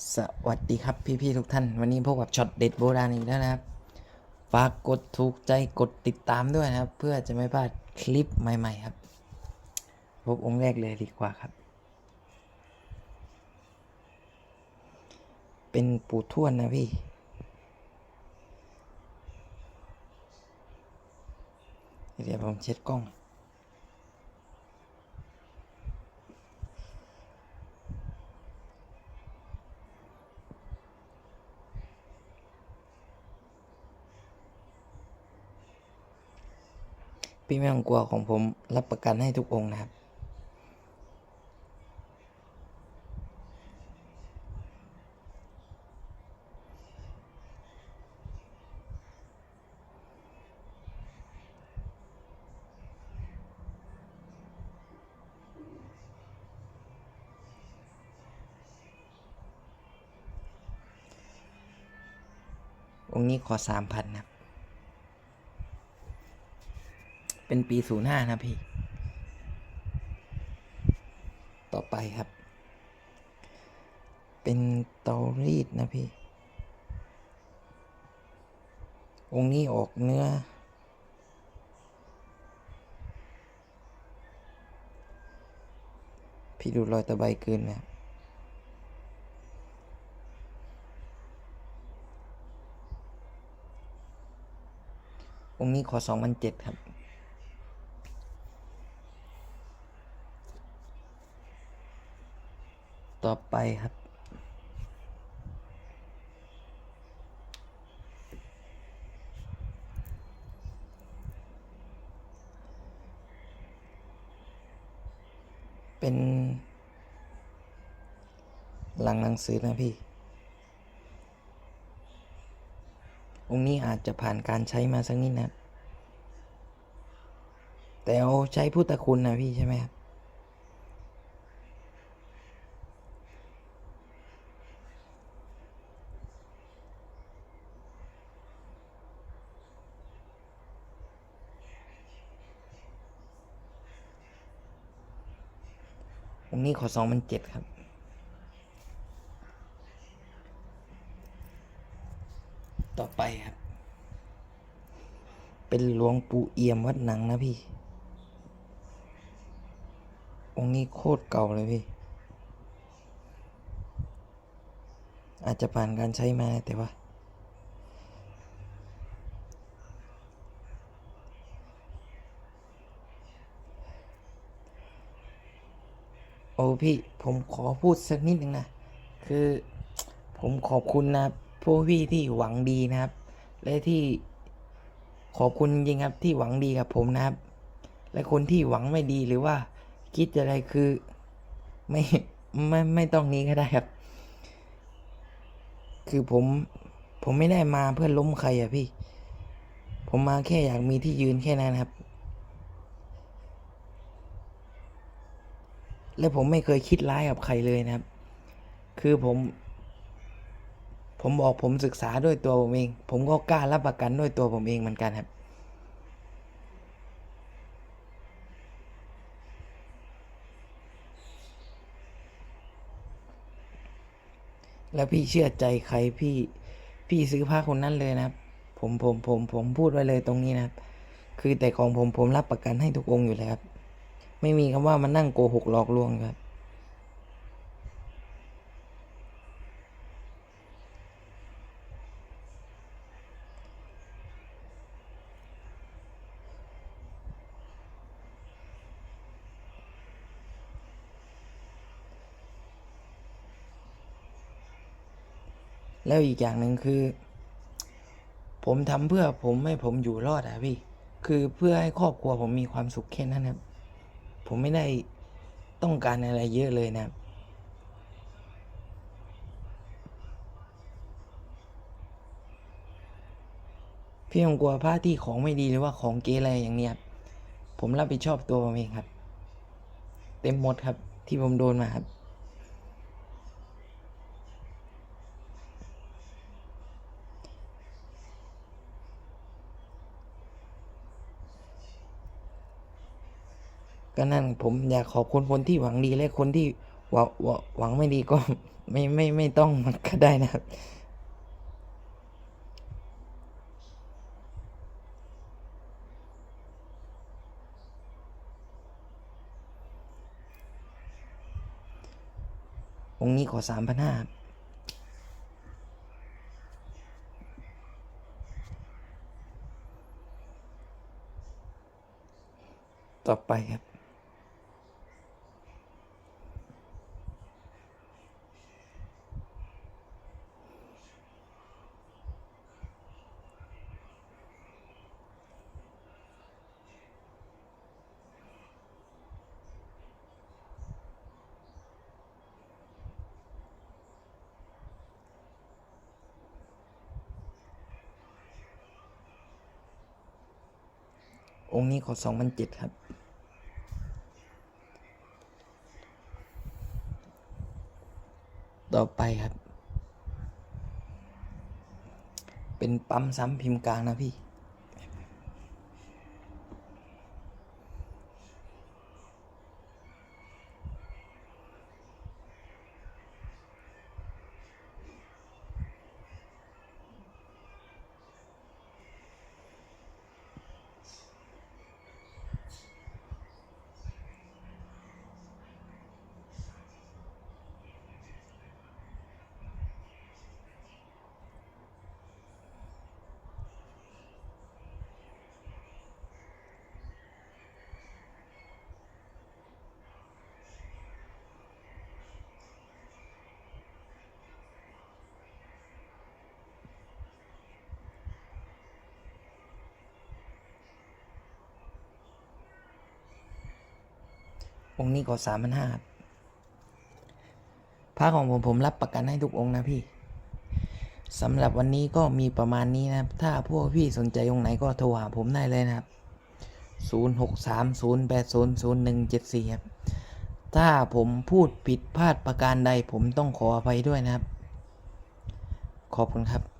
สวัสดีครับพี่ๆทุกท่าน วันนี้พบกับช็อตเด็ดโบราณอีกแล้วนะครับ ฝากกดถูกใจกดติดตามด้วยนะครับ เพื่อจะไม่พลาดคลิปใหม่ๆครับ พบองค์แรกเลยดีกว่าครับ เป็นปู่ทวดนะพี่ เดี๋ยวผมเช็ดกล้อง พี่ไม่ต้องกลัวของผม รับประกันให้ทุกองค์นะครับ องค์นี้ขอสามพันนะครับ เป็นปีศูนย์ห้านะพี่ ต่อไปครับ เป็นเตารีดนะพี่ องค์นี้ออกเนื้อ พี่ดูรอยตะไบเกินนะครับองค์นี้ขอสองพันเจ็ดครับ ต่อไปครับเป็นหลังหนังสือนะพี่ องค์นี้อาจจะผ่านการใช้มาสักนิดนะ แต่เอาใช้พุทธคุณนะพี่ใช่ไหมครับ องนี้ขอสองพันเจ็ดครับต่อไปครับ เป็นหลวงปู่เอี่ยมวัดหนังนะพี่ องค์นี้โคตรเก่าเลยพี่ อาจจะผ่านการใช้มาแต่ว่า พี่ผมขอพูดสักนิดหนึ่งนะคือผมขอบคุณนะพวกพี่ที่หวังดีนะครับ และที่ขอบคุณจริงครับที่หวังดีกับผมนะครับ และคนที่หวังไม่ดีหรือว่า คิดอะไรคือไม่ไม่ไม่ต้องนี้ก็ได้ครับ คือผมผมไม่ได้มาเพื่อล้มใครอะพี่ ผมมาแค่อยากมีที่ยืนแค่นั้นครับ และผมไม่เคยคิดร้ายกับใครเลยนะครับ คือผม ผมบอกผมศึกษาด้วยตัวผมเอง ผมก็กล้ารับประกันด้วยตัวผมเองเหมือนกันครับแล้วพี่เชื่อใจใครพี่พี่ซื้อผ้าคนนั้นเลยนะครับ ผมผมผมผมพูดไว้เลยตรงนี้นะครับ คือแต่ของผมผมรับประกันให้ทุกองค์อยู่แล้วครับ ไม่มีคำว่ามานั่งโกหกหลอกลวงครับ แล้วอีกอย่างหนึ่งคือ ผมทำเพื่อผมให้ผมอยู่รอดอะพี่ คือเพื่อให้ครอบครัวผมมีความสุขแค่นั้นครับ ผมไม่ได้ต้องการอะไรเยอะเลยนะพี่ผมกลัวพลาดที่ของไม่ดีหรือว่าของเกอะไรอย่างเนี้ยผมรับผิดชอบตัวผมเองครับ เต็มหมดครับที่ผมโดนมาครับ ก็นั่นผมอยากขอบคุณคนที่หวังดีและคนที่หวังหวังหวังไม่ดีก็ไม่ไม่ไม่ต้องก็ได้นะครับองค์นี้ขอสามพันห้าต่อไปครับ องค์นี้ขอสองพันเจ็ดครับ ต่อไปครับ เป็นปั๊มซ้ำพิมพ์กลางนะพี่ องค์นี้ก็สามพันห้าพระของผมผมรับประกันให้ทุกองค์นะพี่สำหรับวันนี้ก็มีประมาณนี้นะครับ ถ้าพวกพี่สนใจองค์ไหนก็โทรหาผมได้เลยนะครับ 0 6 3 0 8 0 0 1 7 4 ครับ ถ้าผมพูดผิดพลาดประการใดผมต้องขออภัยด้วยนะครับ ขอบคุณครับ